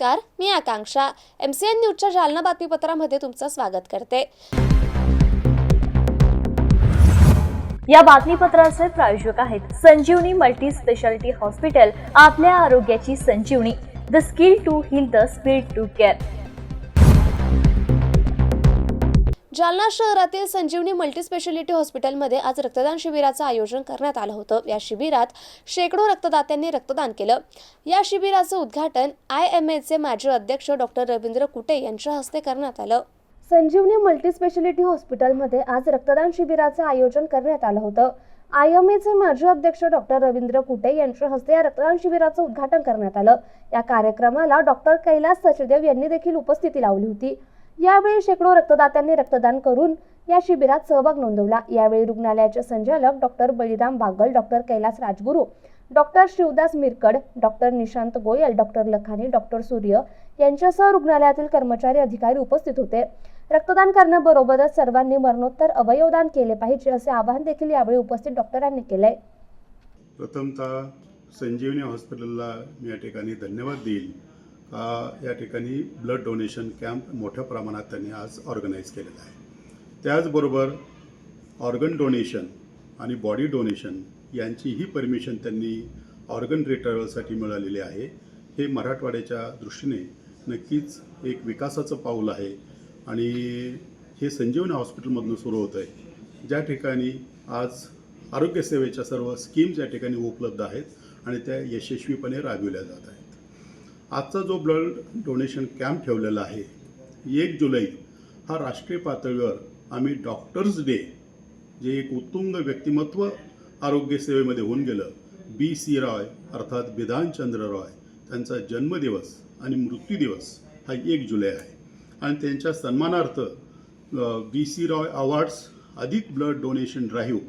नमस्कार मी आकांक्षा. M C N न्यूजच्या जालना बातमीपत्रामध्ये तुमचं स्वागत करते. या बातमीपत्राचे प्रायोजक आहेत संजीवनी मल्टी स्पेशालिटी हॉस्पिटल आपल्या आरोग्याची संजीवनी. The skill to heal the speed to care. Jalna शहरातील संजीवनी मल्टीस्पेशालिटी हॉस्पिटलमध्ये आज रक्तदान शिबिराचं आयोजन करण्यात आलं होतं. या शिबिरात शेकडो रक्तदात्यांनी रक्तदान केलं. या शिबिराचं उद्घाटन आय एम एचे माजी अध्यक्ष डॉक्टर रवींद्र कुटे यांच्या हस्ते करण्यात आलं. संजीवनी मल्टीस्पेशालिटी हॉस्पिटलमध्ये आज रक्तदान शिबिराचं आयोजन करण्यात आलं होतं. आय एम एचे माजी अध्यक्ष डॉक्टर रवींद्र कुटे यांच्या हस्ते या रक्तदान शिबिराचं उद्घाटन करण्यात आलं. या कार्यक्रमाला डॉक्टर कैलास सचदेव यांनी देखील उपस्थिती लावली होती. यावेळी शेकडो रक्तदात्यांनी रक्तदान करून या शिबिरात सहभाग नोंदवला. यावेळी रुग्णालयाचे संचालक doctor Baliram Bagal doctor Kailas Rajguru doctor Shivdas Mirkad doctor Nishant Goyal doctor Lakhani doctor Surya यांच्यासह रुग्णालयातील कर्मचारी अधिकारी उपस्थित होते. रक्तदान करण्याबरोबरच सर्वांनी मरणोत्तर अवयवदान केले पाहिजे असे आवाहन देखील यावेळी उपस्थित डॉक्टरांनी केले प्रथमतः संजीवनी हॉस्पिटलला मी या ठिकाणी धन्यवाद देईल या ठिकाणी ब्लड डोनेशन कॅम्प मोठ्या प्रमाणात त्यांनी आज ऑर्गनाईज केलेला आहे. त्याचबरोबर ऑर्गन डोनेशन आणि बॉडी डोनेशन यांचीही परमिशन त्यांनी ऑर्गन रिट्रायवलसाठी मिळालेली आहे. हे मराठवाड्याच्या दृष्टीने नक्कीच एक विकासाचं पाऊल आहे आणि हे संजीवनी हॉस्पिटलमधून सुरू होतं आहे. ज्या ठिकाणी आज आरोग्यसेवेच्या सर्व स्कीम्स या ठिकाणी उपलब्ध आहेत आणि त्या यशस्वीपणे राबविल्या जात आहेत. आजचा जो ब्लड डोनेशन कॅम्प ठेवलेला आहे एक जुलै हा राष्ट्रीय पातळीवर आम्ही डॉक्टर्स डे जे एक उत्तुंग व्यक्तिमत्व आरोग्यसेवेमध्ये होऊन गेलं बी सी रॉय अर्थात बिधानचंद्र रॉय त्यांचा जन्मदिवस आणि मृत्यूदिवस हा एक जुलै आहे. आणि त्यांच्या सन्मानार्थ बी सी रॉय अवॉर्ड्स अधिक ब्लड डोनेशन ड्राईव्ह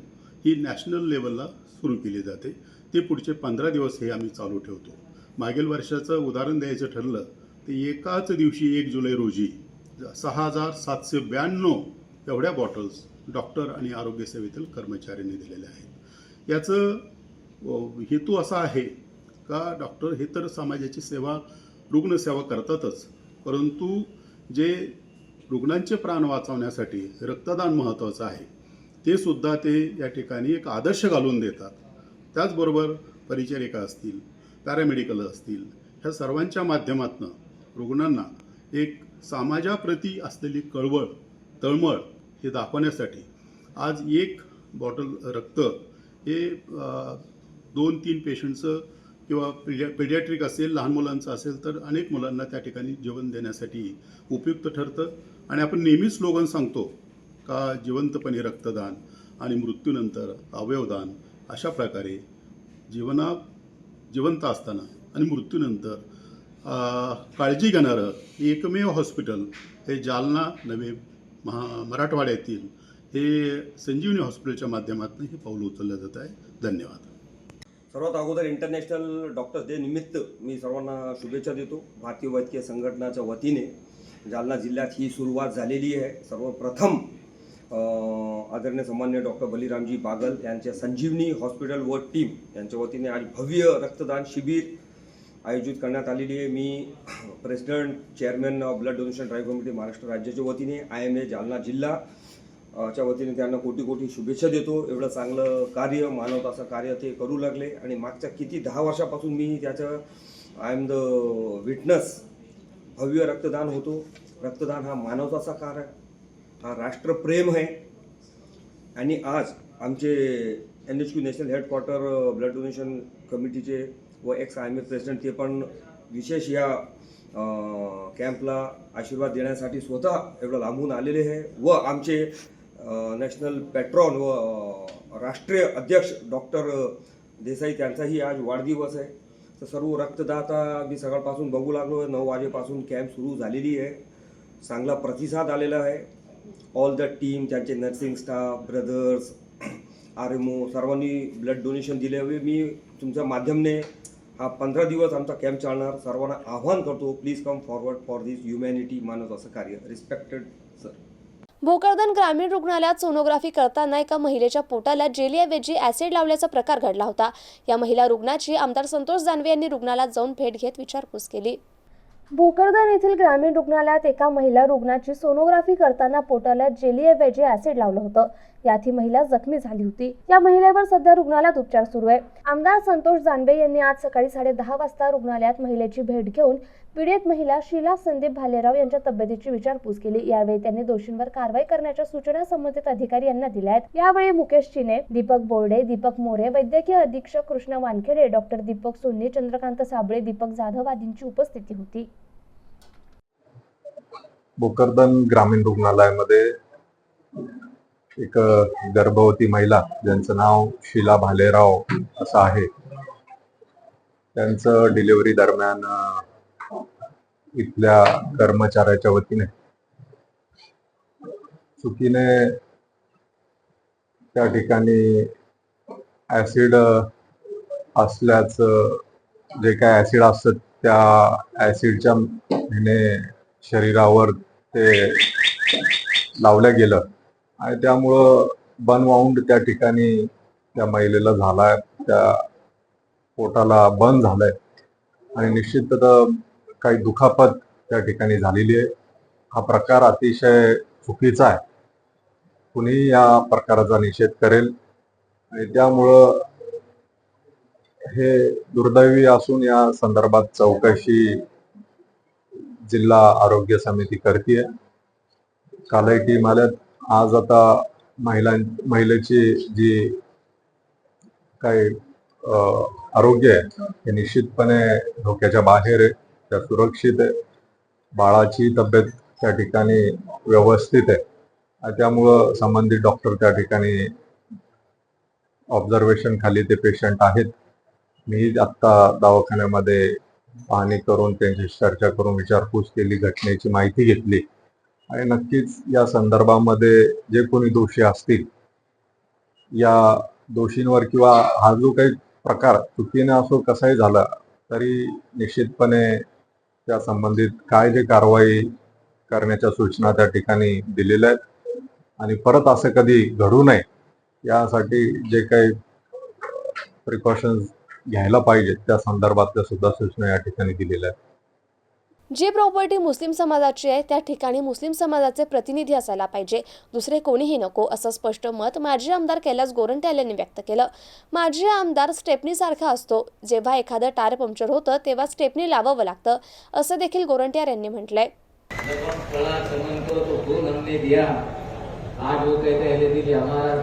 ही नॅशनल लेवलला सुरू केली जाते. ते पुढचे पंधरा दिवस हे आम्ही चालू ठेवतो. मागील वर्षाचं उदाहरण द्यायचं ठरलं तर एकाच दिवशी एक जुलै रोजी सहा हजार सातशे ब्याण्णव एवढ्या बॉटल्स डॉक्टर आणि आरोग्यसेवेतील कर्मचाऱ्यांनी दिलेल्या आहेत. याचं हेतू असा आहे का डॉक्टर हे तर समाजाची सेवा रुग्णसेवा करतातच परंतु जे रुग्णांचे प्राण वाचवण्यासाठी रक्तदान महत्त्वाचं आहे ते सुद्धा ते या ठिकाणी एक आदर्श घालून देतात. त्याचबरोबर परिचारिका असतील पॅरामेडिकल असतील ह्या सर्वांच्या माध्यमातून रुग्णांना एक समाजाप्रती असलेली कळवळ तळमळ हे दाखवण्यासाठी आज एक बॉटल रक्त हे दोन तीन पेशंटचं किंवा पिडिया पिडियाट्रिक असेल लहान मुलांचं असेल तर अनेक मुलांना त्या ठिकाणी जेवण देण्यासाठी उपयुक्त ठरतं. आणि आपण नेहमीच स्लोगन सांगतो का जिवंतपणे रक्तदान आणि मृत्यूनंतर अवयवदान अशा प्रकारे जीवना जिवंत असताना आणि मृत्यूनंतर काळजी घेणारं एकमेव हॉस्पिटल हे जालना नवे महा मराठवाड्यातील हे संजीवनी हॉस्पिटलच्या माध्यमातून हे पाऊल उचललं जात आहे. धन्यवाद. सर्वात अगोदर इंटरनॅशनल डॉक्टर्स डे निमित्त मी सर्वांना शुभेच्छा देतो. भारतीय वैद्यकीय संघटनाच्या वतीने जालना जिल्ह्यात ही सुरुवात झालेली आहे. सर्वप्रथम आदरणीय सन्मान्य डॉक्टर बलिरामजी बागल यांच्या संजीवनी हॉस्पिटल व टीम यांच्या वतीने आज भव्य रक्तदान शिबिर आयोजित करण्यात आलेली आहे. मी president chairman of blood donation drive committee Maharashtra राज्याच्या वतीने आय एम ए जालना जिल्हा च्या वतीने त्यांना कोटी कोटी शुभेच्छा देतो. एवढं चांगलं कार्य मानवताचं कार्य ते करू लागले. आणि मागच्या किती दहा वर्षापासून मी त्याचं आय एम द विटनेस भव्य रक्तदान होतो. रक्तदान हा मानवताचा कार्य हा राष्ट्रप्रेम आहे आणि आज आमचे N H Q national headquarter blood donation कमिटीचे व ex I M A president ते पण विशेष या कॅम्पला आशीर्वाद देण्यासाठी स्वतः एवढं लांबून आलेले आहे व आमचे नॅशनल पॅट्रॉन व राष्ट्रीय अध्यक्ष डॉक्टर देसाई त्यांचाही आज वाढदिवस आहे तर सर्व रक्तदाता मी सकाळपासून बघू लागलो नऊ वाजेपासून कॅम्प सुरू झालेली आहे. चांगला प्रतिसाद आलेला आहे. ऑल द टीम त्यांचे nursing staff brothers R M O सर्वांनी ब्लड डोनेशन दिले. हवे मी तुमच्या माध्यमने हा पंधरा दिवस आमचा कॅम्प चालणार. सर्वांना आव्हान करतो please come forward for this humanity मानव असं कार्य. रिस्पेक्टेड सर भोकरदन ग्रामीण रुग्णालयात सोनोग्राफी करताना एका महिलेच्या पोटाला जेलियाऐवजी ऍसिड लावल्याचा प्रकार घडला होता. या महिला रुग्णाची आमदार संतोष जानवे यांनी रुग्णालयात जाऊन भेट घेत विचारपूस केली. भोकरदन येथील ग्रामीण रुग्णालयात एका महिला रुग्णाची सोनोग्राफी करताना पोटाला जेलिएवेजे ऍसिड लावलं होतं. यात ही महिला जखमी झाली होती. या महिलेवर सध्या रुग्णालयात उपचार सुरू आहे. आमदार संतोष जानबे यांनी आज सकाळी साडे दहा वाजता रुग्णालयात महिलेची भेट घेऊन पीडित महिला शीला संदीप भालेराव यांच्या तब्येतीची विचारपूस केली. यावेळी त्यांनी दोषींवर कारवाई करण्याच्या सूचना संबंधित अधिकारी यांना दिल्या आहेत. यावेळी मुकेश चिने दीपक बोर्डे दीपक मोरे वैद्यकीय अधीक्षक कृष्ण वानखेडे डॉक्टर दीपक सोन्नी चंद्रकांत साबळे दीपक जाधव आदींची उपस्थिती होती. भोकरदन ग्रामीण रुग्णालयामध्ये एक गर्भवती महिला ज्यांचं नाव शीला भालेराव असं आहे त्यांचं डिलिव्हरी दरम्यान इथल्या कर्मचाऱ्याच्या वतीने. चुकीने त्या ठिकाणी ऍसिड असल्याचं जे काय ऍसिड असत त्या ऍसिडच्या हिने शरीरावर ते लावलं गेलं. आणि त्यामुळं बन वाऊंड त्या ठिकाणी त्या महिलेला झालाय. त्या पोटाला बंद झालंय. आणि निश्चित काही दुखापत त्या ठिकाणी झालेली आहे. हा प्रकार अतिशय चुकीचा आहे. कुणी या प्रकाराचा निषेध करेल आणि त्यामुळं हे दुर्दैवी असून या संदर्भात चौकशी जिल्हा आरोग्य समिती करते कालही टीम आल्यात. आज आता महिलां महिलेची जी काही आरोग्य आहे हे निश्चितपणे धोक्याच्या बाहेर आहे. त्या सुरक्षित आहे बाळाची तब्येत त्या ठिकाणी व्यवस्थित आहे. त्यामुळं संबंधित डॉक्टर त्या ठिकाणी ऑब्झर्वेशन खाली ते पेशंट आहेत. मी आत्ता दवाखान्यामध्ये पाहणी करून त्यांची चर्चा करून विचारपूस केली घटनेची माहिती घेतली. आणि नक्कीच या संदर्भामध्ये जे कोणी दोषी असतील या दोषींवर किंवा हा जो काही प्रकार चुकीने असो कसाही झाला तरी निश्चितपणे त्या संबंधित काय जे कारवाई करण्याच्या सूचना त्या ठिकाणी दिलेल्या आहेत. आणि परत असं कधी घडू नये यासाठी जे काही प्रिकॉशन्स घ्यायला पाहिजेत त्या संदर्भातल्या सुद्धा सूचना या ठिकाणी दिलेल्या आहेत. जी प्रॉपर्टी मुस्लिम समाजाची आहे त्या ठिकाणी मुस्लिम समाजाचे प्रतिनिधी असायला पाहिजे. दुसरे कोणीही नको असं स्पष्ट मत माजी आमदार कैलास गोरंट्याल यांनी व्यक्त केलं. माजी आमदार स्टेपनीसारखा असतो. जेव्हा एखादं टायर पंक्चर होतं तेव्हा स्टेपनी लावावं लागतं असं देखील गोरंट्यार यांनी म्हटलंय. आज वो कहते अहले दिल हमारा.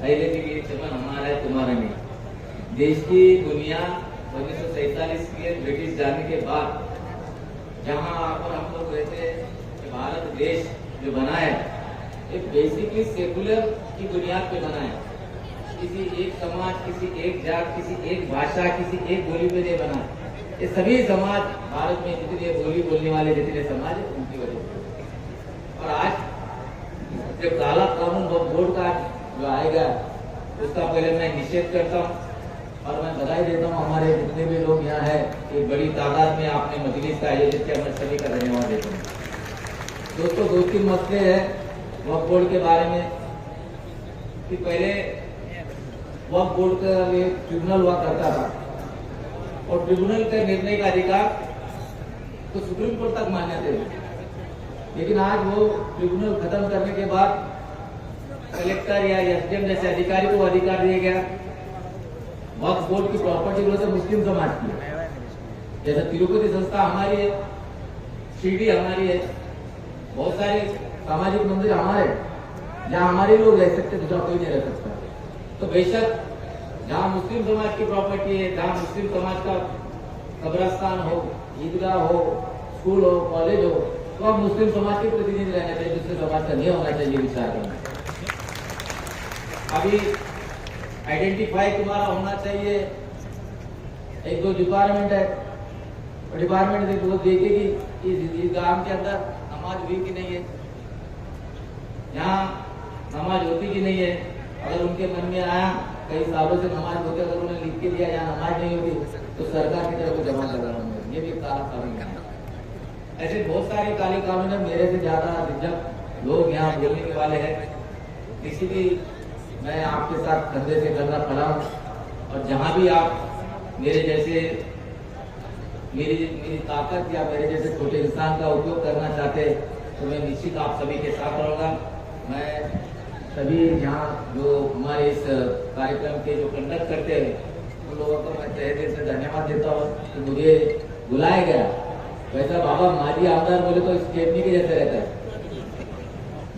अहले दिल ये चमन हमारा है तुम्हारा नहीं देश की दुनिया उन्नीस सौ सैतालीस के ब्रिटिश जाने के बाद जहाँ पर हम लोग रहते हैं कि भारत देश जो बना है, ये बेसिकली सेकुलर की बुनियाद पे बना है। किसी एक समाज, किसी एक जात, किसी एक भाषा, किसी एक बोली पे नहीं बना। ये सभी समाज भारत में जितने बोली बोलने वाले, जितने समाज है, उनकी वजह और आज जब काला कानून बोर्ड का जो आएगा, उसका पहले मैं निषेध करता हूँ। और मैं बधाई देता हूँ, हमारे जितने भी लोग यहाँ है, कि बड़ी तादाद में आपने मजलिस का आयोजित किया, मैं सभी का धन्यवाद देता हूँ। दोस्तों दो तीन मसले हैं, वक्फ बोर्ड के बारे में, कि पहले वक्फ बोर्ड का ये ट्रिब्यूनल हुआ करता था, और ट्रिब्यूनल का निर्णय का अधिकार तो सुप्रीम कोर्ट तक मान्य थे। लेकिन आज वो ट्रिब्यूनल खत्म करने के बाद कलेक्टर या एसडीएम जैसे अधिकारी को अधिकार दिया गया। वक्फ बोर्ड की प्रॉपर्टी बोले तो मुस्लिम समाज की जैसे तिरुपति संस्था हमारी है, शिरडी हमारी है, बहुत सारे सामाजिक मंदिर हमारे। जहाँ हमारे लोग रह सकते दूसरा कोई नहीं रह सकता। तो बेशक जहाँ मुस्लिम समाज की प्रॉपर्टी है, जहाँ मुस्लिम समाज का कब्रस्तान हो, ईदगाह हो, स्कूल हो कॉलेज हो तो अब मुस्लिम समाज के प्रतिनिधि रहना चाहिए दूसरे समाज का नहीं होना चाहिए विचार करना। अभी आइडेंटिफाई तुम्हारा होना चाहिए। एक दो डिपार्टमेंट है। डिपार्टमेंट वो देखेगी इस, गाँव के अंदर नमाज़ हुई कि नहीं है। यहाँ नमाज़ होती कि नहीं है? अगर उनके मन में आया कई सालों से नमाज़ होते अगर उन्हें लिख के दिया यहाँ नमाज़ नहीं होती तो सरकार की तरफ़ जमा होगा ये भी काला कानून है। ऐसे बहुत सारे काले कानून है। मेरे से ज़्यादा जब लोग यहाँ बोलने के वाले हैं इसीलिए मैं आपके साथ कंधे से कंधा खड़ा हूँ। और जहाँ भी आप मेरे जैसे, मेरी मेरी ताकत या मेरे जैसे छोटे इंसान का उपयोग करना चाहते तो मैं निश्चित आप सभी के साथ रहूँगा। मैं सभी यहाँ जो हमारे इस कार्यक्रम के जो कंडक्ट करते हैं, उन लोगों को मैं तहे दिल से धन्यवाद देता हूँ कि मुझे बुलाया गया। वैसा बाबा माजी आमदार बोले तो स्टेपनी के जैसे रहता है।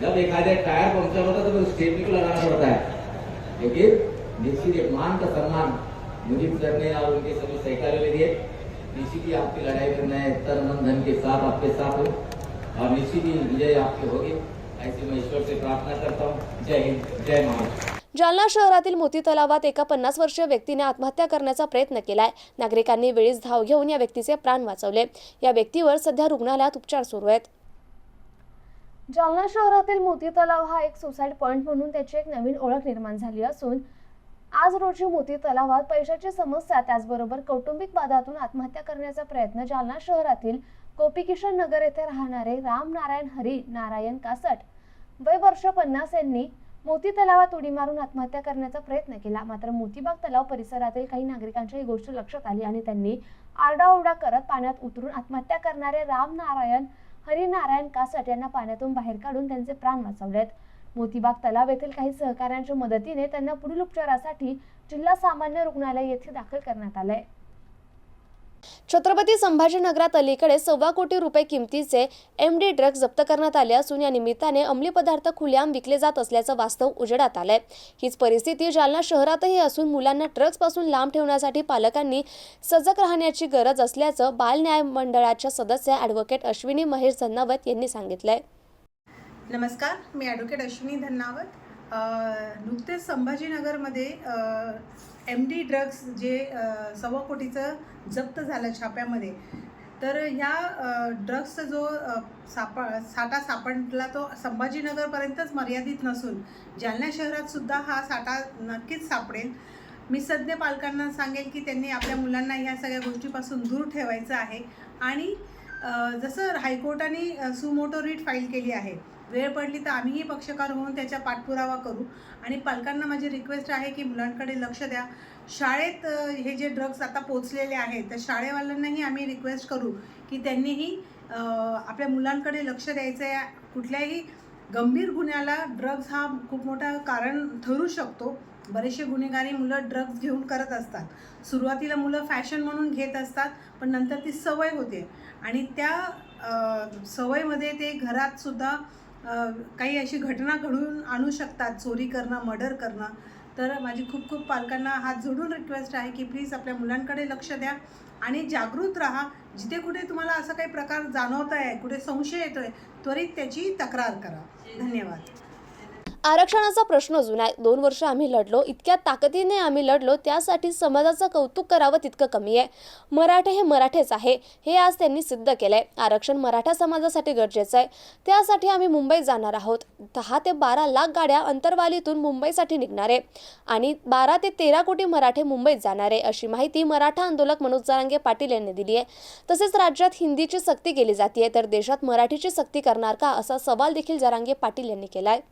जब एक आधे टायर पंक्चर होता है तो स्टेपनी को लगाना पड़ता है। लेकिन निश्चित एक मान का सम्मान मुझे करने और उनके सभी सहकार्यों के लिए निश्चित ही आपकी लड़ाई में मैं तन मन धन के साथ आपके साथ हूँ और निश्चित ही विजय आपके होगी। ऐसी मैं ईश्वर से प्रार्थना करता हूँ। जय हिंद जय महाराष्ट्र जालना शहरातील मोती तलावात एका पन्नास वर्षीय व्यक्तीने आत्महत्या करण्याचा प्रयत्न केलाय. नागरिकांनी वेळीच धाव घेऊन या व्यक्तीचे प्राण वाचवले. या व्यक्तीवर सध्या रुग्णालयात उपचार सुरू आहेत. जालना शहरातील मोती तलाव हा एक सुसाईड पॉईंट म्हणून त्याची एक नवीन ओळख निर्माण झाली असून आज रोजी मोती तलावात पैशाची समस्या त्याचबरोबर कौटुंबिक वादातून आत्महत्या करण्याचा प्रयत्न जालना शहरातील गोपीकिशन नगर येथे राहणारे राम नारायण हरी नारायण कासट वय वर्ष पन्नास यांनी मोती तलावात उडी मारून आत्महत्या करण्याचा प्रयत्न केला. मात्र मोतीबाग तलाव परिसरातील काही नागरिकांच्या ही गोष्ट लक्षात आली आणि त्यांनी आरडाओरडा करत पाण्यात उतरून आत्महत्या करणारे राम नारायण हरिनारायण कासट यांना पाण्यातून बाहेर काढून त्यांचे प्राण वाचवलेत. मोतीबाग तलाव येथील काही सहकाऱ्यांच्या मदतीने त्यांना पुढील उपचारासाठी जिल्हा सामान्य रुग्णालय येथे दाखल करण्यात आले छत्रपती संभाजीनगरात अलीकडे सव्वा कोटी रुपये किमतीचे एम डी ड्रग्ज जप्त करण्यात आले असून या निमित्ताने अंमली पदार्थ खुलेआम विकले जात असल्याचं वास्तव उजेडात आलंय. हीच परिस्थिती जालना शहरातही असून मुलांना ड्रग्जपासून लांब ठेवण्यासाठी पालकांनी सजग राहण्याची गरज असल्याचं बाल न्याय मंडळाच्या सदस्य ॲडव्होकेट अश्विनी महेश धन्नावत यांनी सांगितलंय. नमस्कार मी ॲडव्होकेट अश्विनी धन्नावत. नुकतेच संभाजीनगरमध्ये एम डी ड्रग्स जे सव्वा कोटीचं जप्त झालं छाप्यामध्ये तर ह्या ड्रग्सचा जो साप सापा साठा सापडला तो संभाजीनगरपर्यंतच मर्यादित नसून जालना शहरातसुद्धा हा साठा नक्कीच सापडेल. मी सध्या पालकांना सांगेल की त्यांनी आपल्या मुलांना ह्या सगळ्या गोष्टीपासून दूर ठेवायचं आहे. आणि जसं हायकोर्टाने सुमोटो रीट फाईल केली आहे वेळ पडली तर आम्हीही पक्षकार होऊन त्याचा पाठपुरावा करू. आणि पालकांना माझी रिक्वेस्ट आहे की मुलांकडे लक्ष द्या. शाळेत हे जे ड्रग्ज आता पोचलेले आहेत तर शाळेवाल्यांनाही आम्ही रिक्वेस्ट करू की त्यांनीही आपल्या मुलांकडे लक्ष द्यायचं आहे. कुठल्याही गंभीर गुन्ह्याला ड्रग्ज हा खूप मोठा कारण ठरू शकतो. बरेचसे गुन्हेगारी मुलं ड्रग्ज घेऊन करत असतात. सुरुवातीला मुलं फॅशन म्हणून घेत असतात पण नंतर ती सवय होते. आणि त्या सवयीमध्ये ते घरातसुद्धा काही अशी घटना घडून आणू शकतात चोरी करणं मर्डर करणं. तर माझी खूप खूप पालकांना हात जोडून रिक्वेस्ट आहे की प्लीज आपल्या मुलांकडे लक्ष द्या आणि जागृत राहा. जिथे कुठे तुम्हाला असा काही प्रकार जाणवत आहे कुठे संशय येतोय त्वरित त्याची तक्रार करा. धन्यवाद. आरक्षणाचा प्रश्न जुना आहे. दोन वर्ष आम्ही लढलो. इतक्या ताकदीने आम्ही लढलो त्यासाठी समाजाचं कौतुक करावं तितकं कमी आहे. मराठे हे मराठेच आहे हे आज त्यांनी सिद्ध केलंय. आरक्षण मराठा समाजासाठी गरजेचं आहे. त्यासाठी आम्ही मुंबईत जाणार आहोत. दहा ते बारा लाख गाड्या अंतरवालीतून मुंबईसाठी निघणार आहे. आणि बारा ते तेरा कोटी मराठे मुंबईत जाणार आहे अशी माहिती मराठा आंदोलक मनोज जारांगे पाटील यांनी दिली आहे. तसेच राज्यात हिंदीची सक्ती केली जाते तर देशात मराठीची सक्ती करणार का असा सवाल देखील जारांगे पाटील यांनी केला आहे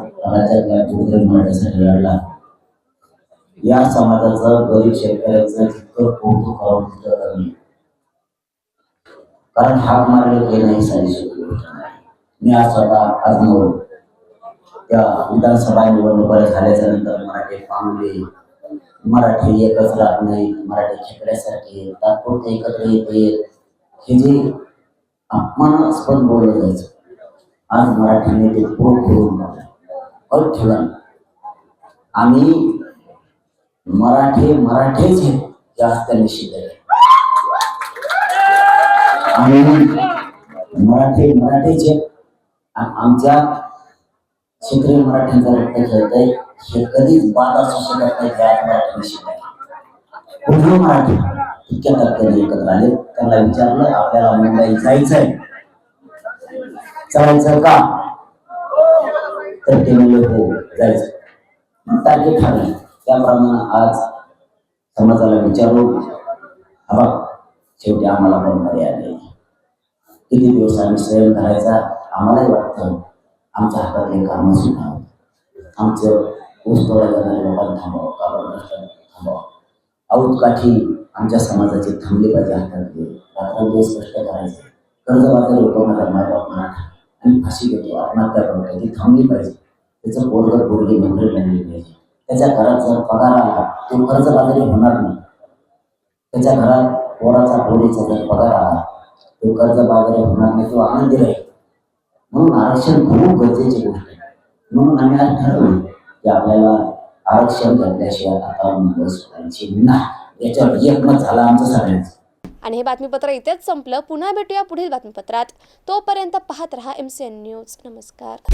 राज्यातल्या गोरगरीब मराठ्यासाठी लढला या समाजाचं गरीब शेतकऱ्याचं जितकं कौतुक करावं तितकं कमी. कारण हाक मारले काही नाही साधी नाही. मी आज स्वतः आजमोर त्या विधानसभा निवडणुका झाल्याच्यानंतर मराठी पांगले मराठी एकच राहत नाही मराठी खेकड्यासारखे तात्पुरते एकत्र येते हे जे अपमानास्पद बोललं जायचं. आज मराठीने ते पोट करून अट ठेवला आम्ही मराठी मराठीच आहेत हे आज आणि आम्ही मराठी मराठीच आहेत. आमच्या क्षेत्रीय मराठ्यांचा रक्त खेळतंय. हे कधीच बाद असू शकत नाही हे आज मराठीने पूर्ण मराठी इतक्या टक्क्याने एकत्र आले. त्यांना विचारलं आपल्याला मुंबई जायचंय. जायचं का? तर ते हो जायचं. तारखे ठरली त्याप्रमाणे आज समाजाला विचारून हा शेवटी आम्हाला पण पर्याय नाही. किती दिवस आम्ही स्वयं करायचा आम्हालाही वाटतं. आमच्या हातातले काम सुद्धा आमचं ऊस तोडायला जाणारे लोकांना थांबावं कापड थांबावं. औतकाठी आमच्या समाजाची थांबली पाहिजे हातातले. रात्रंदिवस कष्ट करायचे. कर्जबाजारी होतो माझा मायबाप मराठा आणि फाशी घेतो आत्महत्या करतो ती थांबली पाहिजे. त्याचं पोरगर पोरगी नोकरी बनली पाहिजे. त्याच्या घरात जर पगार आला तो कर्जबाजारी होणार नाही. त्याच्या घरात पोराचा पोरीचा जर पगार आला तो कर्ज बाजारी होणार नाही तो आनंदी राहील. म्हणून आरक्षण खूप गरजेची गोष्ट आहे. म्हणून आम्ही आज ठरवलं की आपल्याला आरक्षण घेतल्याशिवाय आता मुलं सोडायची नाही याच्यावर एकमत झाला आमचं सगळ्यांचं. आणि हे बातमीपत्र इथेच संपलं. पुन्हा भेटूया पुढील बातमीपत्रात. तोपर्यंत पाहत रहा एम सी एन न्यूज नमस्कार.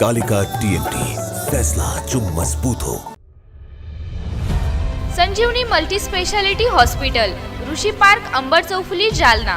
कालिका टीएमटी फैसला जो मजबूत हो। Sanjeevani multi speciality hospital Rishi park Ambar Chaufuli Jalna.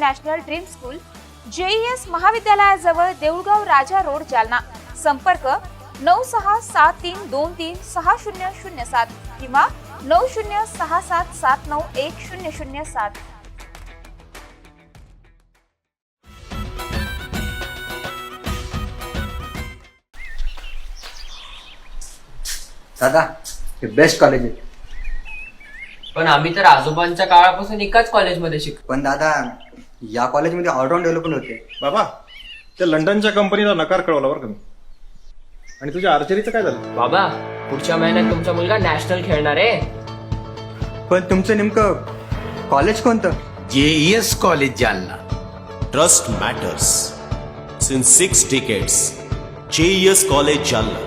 International dream school JES महाविद्यालयाजवळ देऊळगाव राजा रोड जालना. संपर्क नऊ सहा सात तीन दोन तीन सहा शून्य शून्य सात किंवा नऊ शून्य सहा सात सात नऊ एक शून्य शून्य सात. दादा हे बेस्ट कॉलेज आहे. पण आम्ही तर आजोबांच्या काळापासून एकाच कॉलेजमध्ये शिकतो पण दादा या कॉलेजमध्ये ऑलराऊंड डेव्हलपमेंट होते बाबा त्या लंडनच्या कंपनीला नकार कळवला बरं का मी. आणि तुझ्या आर्चरीचं काय झालं? बाबा पुढच्या महिन्यात तुमचा मुलगा नॅशनल खेळणार आहे. पण तुमचं नेमकं कॉलेज कोणतं? JES college Jalna. Trust matters since six decades JES college Jalna.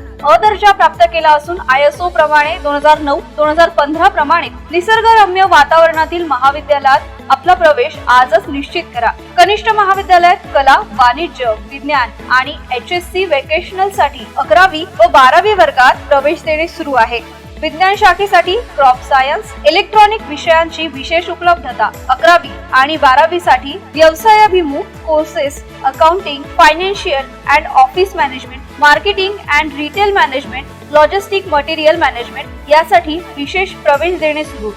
अ दर्जा प्राप्त केला असून आय एस ओ प्रमाणे दोन हजार नऊ दोन हजार पंधरा प्रमाणे निसर्गरम्य वातावरणातील महाविद्यालयात आपला प्रवेश आजच निश्चित करा. कनिष्ठ महाविद्यालयात कला वाणिज्य विज्ञान आणि एच एस सी वेकेशनलसाठी अकरावी व बारावी वर्गात प्रवेश देणे सुरू आहे. विज्ञान शाखेसाठी क्रॉप सायन्स इलेक्ट्रॉनिक विषयांची विशेष उपलब्धता अकरावी आणि बारावी साठी व्यवसायाभिमुख courses accounting financial and office management marketing and retail management logistic material management यासाठी विशेष प्रवेश देणे सुरू.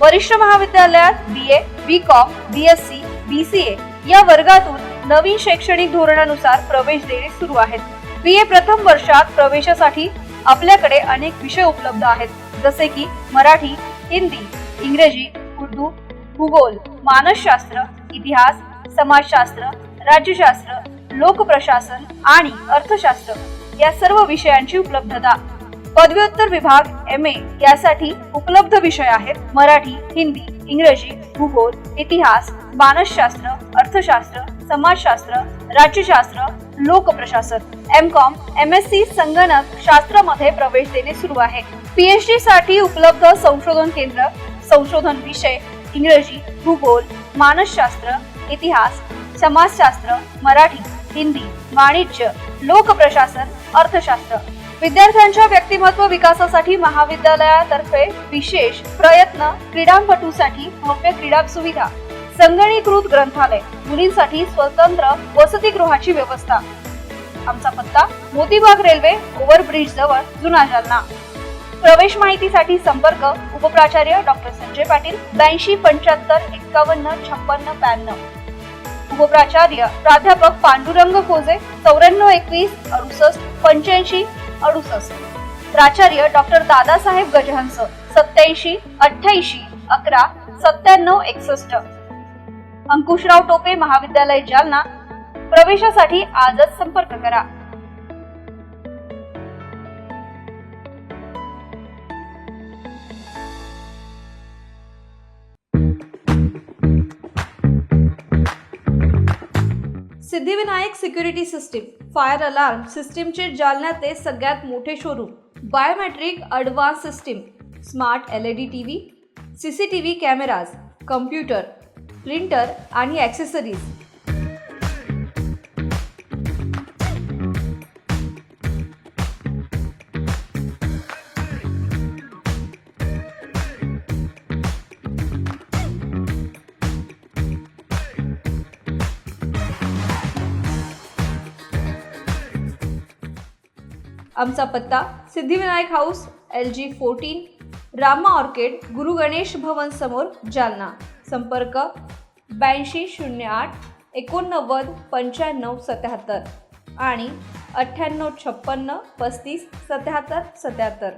वरिष्ठ महाविद्यालयात B A B com B S C B C A या वर्गातून नवीन शैक्षणिक धोरणानुसार प्रवेश देणे सुरू आहेत. बी ए प्रथम वर्षात प्रवेशासाठी आपल्याकडे अनेक विषय उपलब्ध आहेत जसे की मराठी हिंदी इंग्रजी उर्दू भूगोल मानसशास्त्र इतिहास समाजशास्त्र राज्यशास्त्र लोकप्रशासन आणि अर्थशास्त्र या सर्व विषयांची उपलब्धता. पदव्युत्तर विभाग एम ए यासाठी उपलब्ध विषय आहेत मराठी हिंदी इंग्रजी भूगोल इतिहास मानसशास्त्र अर्थशास्त्र समाजशास्त्र राज्यशास्त्र लोकप्रशासन. M com M S C संगणक शास्त्रामध्ये प्रवेश देणे सुरू आहे. पीएचडी साठी उपलब्ध संशोधन केंद्र संशोधन विषय इंग्रजी भूगोल मानसशास्त्र इतिहास समाजशास्त्र मराठी हिंदी वाणिज्य लोकप्रशासन अर्थशास्त्र. विद्यार्थ्यांच्या व्यक्तिमत्व विकासासाठी महाविद्यालयातर्फे विशेष प्रयत्न क्रीडापटूसाठी भव्य क्रीडा सुविधा. संगणीकृत ग्रंथालय मुलींसाठी स्वतंत्र वसतिगृहाची व्यवस्था. आमचा पत्ता मोतीबाग रेल्वे ओव्हरब्रिज जवळ जुना जालना. प्रवेश माहितीसाठी संपर्क उपप्राचार्य डॉक्टर संजय पाटील ब्याऐंशी पंच्याहत्तर एक्कावन्न छप्पन्न ब्याण्णव. उपप्राचार्य प्राध्यापक पांडुरंग खोजे चौऱ्याण्णव एकवीस अडुसष्ट पंच्याऐंशी अडुसष्ट. प्राचार्य डॉक्टर दादासाहेब गजहंस सत्याऐंशी अठ्ठ्याऐंशी अकरा सत्त्याण्णव एकसष्ट. अंकुशराव टोपे महाविद्यालय जालना. प्रवेशासाठी आजच संपर्क करा. Siddhivinayak security system fire alarm सिस्टीमचे जालन्यातले सगळ्यात मोठे showroom biometric advance system smart L E D T V C C T V cameras computer printer आणि ॲक्सेसरीज आमचा पत्ता Siddhivinayak house L G fourteen Rama orchid Guru Ganesh Bhavan समोर जालना. संपर्क ब्याऐंशी शून्य आठ एकोणनव्वद पंच्याण्णव सत्याहत्तर आणि अठ्ठ्याण्णव छप्पन्न पस्तीस सत्याहत्तर सत्याहत्तर.